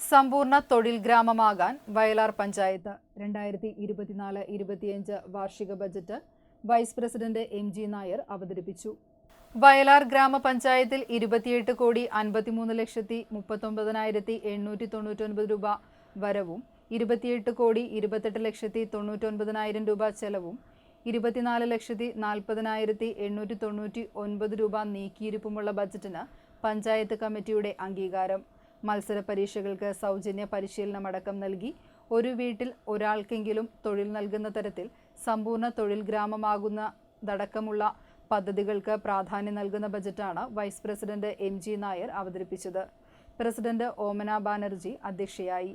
സമ്പൂർണ തൊഴിൽ ഗ്രാമമാകാൻ വയലാർ പഞ്ചായത്ത് രണ്ടായിരത്തി ഇരുപത്തിനാല് ഇരുപത്തിയഞ്ച് വാർഷിക budget vice president M G Nair അവതരിപ്പിച്ചു. വയലാർ ഗ്രാമപഞ്ചായത്തിൽ ഇരുപത്തിയെട്ട് കോടി അൻപത്തിമൂന്ന് ലക്ഷത്തി മുപ്പത്തൊമ്പതിനായിരത്തി എണ്ണൂറ്റി തൊണ്ണൂറ്റൊൻപത് രൂപ വരവും ഇരുപത്തിയെട്ട് കോടി ഇരുപത്തെട്ട് ലക്ഷത്തി തൊണ്ണൂറ്റൊൻപതിനായിരം രൂപ ചെലവും ഇരുപത്തിനാല് ലക്ഷത്തി നാൽപ്പതിനായിരത്തി എണ്ണൂറ്റി തൊണ്ണൂറ്റി ഒൻപത് രൂപ നീക്കിയിരിപ്പുമുള്ള ബജറ്റിന് പഞ്ചായത്ത് കമ്മിറ്റിയുടെ അംഗീകാരം. മത്സര പരീക്ഷകൾക്ക് സൗജന്യ പരിശീലനം അടക്കം നൽകി. ഒരു വീട്ടിൽ ഒരാൾക്കെങ്കിലും തൊഴിൽ നൽകുന്ന തരത്തിൽ സമ്പൂർണ തൊഴിൽ ഗ്രാമമാകുന്നതടക്കമുള്ള പദ്ധതികൾക്ക് പ്രാധാന്യം നൽകുന്ന ബജറ്റാണ് vice president M G Nair അവതരിപ്പിച്ചത്. പ്രസിഡന്റ് ഓമന ബാനർജി അധ്യക്ഷയായി.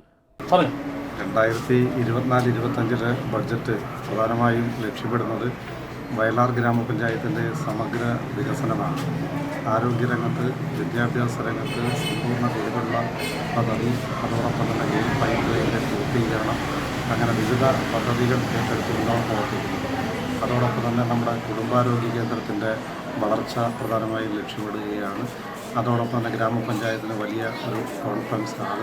രണ്ടായിരത്തി ഇരുപത്തിനാല് ഇരുപത്തഞ്ചിലെ ബഡ്ജറ്റ് പ്രധാനമായും ലക്ഷ്യപ്പെടുന്നത് വയലാർ ഗ്രാമപഞ്ചായത്തിന്റെ സമഗ്ര വികസനമാണ്. ആരോഗ്യരംഗത്ത് വിദ്യാഭ്യാസ രംഗത്ത് സമ്പൂർണ തൊഴിലുള്ള പദ്ധതി അതോടൊപ്പം തന്നെ ഗെയിം പൈപ്പ് പൂർത്തീകരണം അങ്ങനെ വിവിധ പദ്ധതികൾ ഏറ്റെടുത്തുകൊണ്ടാണ് പ്രവർത്തിക്കുന്നത്. അതോടൊപ്പം തന്നെ നമ്മുടെ കുടുംബാരോഗ്യ കേന്ദ്രത്തിന്റെ വളർച്ച പ്രധാനമായും ലക്ഷ്യമിടുകയാണ്. അതോടൊപ്പം തന്നെ ഗ്രാമപഞ്ചായത്തിന് വലിയ ഒരു കോൺഫറൻസ് ഹാൾ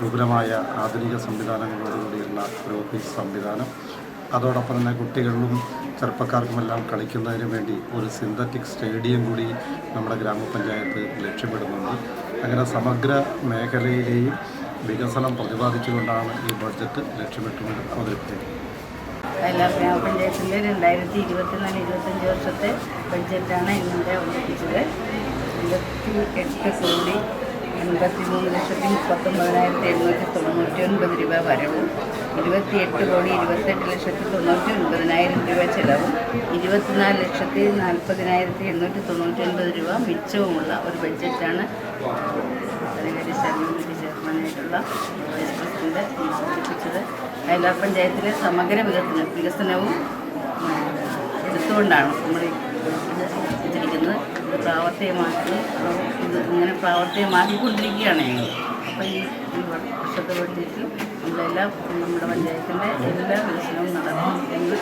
വിപുലമായ ആധുനിക സംവിധാനങ്ങളോടുകൂടിയുള്ള ഒരു ഓഫീസ് സംവിധാനം. അതോടൊപ്പം തന്നെ കുട്ടികളിലും ചെറുപ്പക്കാർക്കുമെല്ലാം കളിക്കുന്നതിന് വേണ്ടി ഒരു സിന്തറ്റിക് സ്റ്റേഡിയം കൂടി നമ്മുടെ ഗ്രാമപഞ്ചായത്ത് ലക്ഷ്യമിടുന്നുണ്ട്. അങ്ങനെ സമഗ്ര മേഖലയിലെയും വികസനം പ്രതിപാദിച്ചുകൊണ്ടാണ് ഈ ബഡ്ജറ്റ് ലക്ഷ്യമിട്ടുകൊണ്ട് അവതരിപ്പിച്ചത് എല്ലാ ഗ്രാമപഞ്ചായത്തിന്റെ രണ്ടായിരത്തി ഇരുപത്തിനാല് ഇരുപത്തഞ്ച് വർഷത്തെ ബഡ്ജറ്റാണ് ഇന്നിവിടെ അവതരിപ്പിച്ചത്. ഇരുപത്തി എട്ട് കോടി എൺപത്തി മൂന്ന് ലക്ഷത്തി മുപ്പത്തൊമ്പതിനായിരത്തി എണ്ണൂറ്റി തൊണ്ണൂറ്റി ഒൻപത് രൂപ വരവും ഇരുപത്തിയെട്ട് കോടി ഇരുപത്തെട്ട് ലക്ഷത്തി തൊണ്ണൂറ്റി ഒൻപതിനായിരം രൂപ ചെലവും ഇരുപത്തിനാല് ലക്ഷത്തി നാൽപ്പതിനായിരത്തി എണ്ണൂറ്റി തൊണ്ണൂറ്റി ഒൻപത് രൂപ മിച്ചവുമുള്ള ഒരു ബഡ്ജറ്റാണ് അതിനെതിരെ കമ്മിറ്റി ചെയർമാനായിട്ടുള്ള പ്രസിഡന്റ് അവതരിപ്പിച്ചത്. വയലാർ പഞ്ചായത്തിലെ സമഗ്ര വികസന വികസനവും എടുത്തുകൊണ്ടാണ് നമ്മൾ ഇതിരിക്കുന്നത് ഇത് പ്രാവർത്തികമാക്കി ഇത് ഇങ്ങനെ പ്രാവർത്തികമാക്കിക്കൊണ്ടിരിക്കുകയാണ് ഞങ്ങൾ. അപ്പോൾ ഈ ഈ വർഷത്തെ ബഡ്ജറ്റിൽ നമ്മളെല്ലാം നമ്മുടെ പഞ്ചായത്തിന്റെ എല്ലാ വികസനവും നടക്കും എന്ന്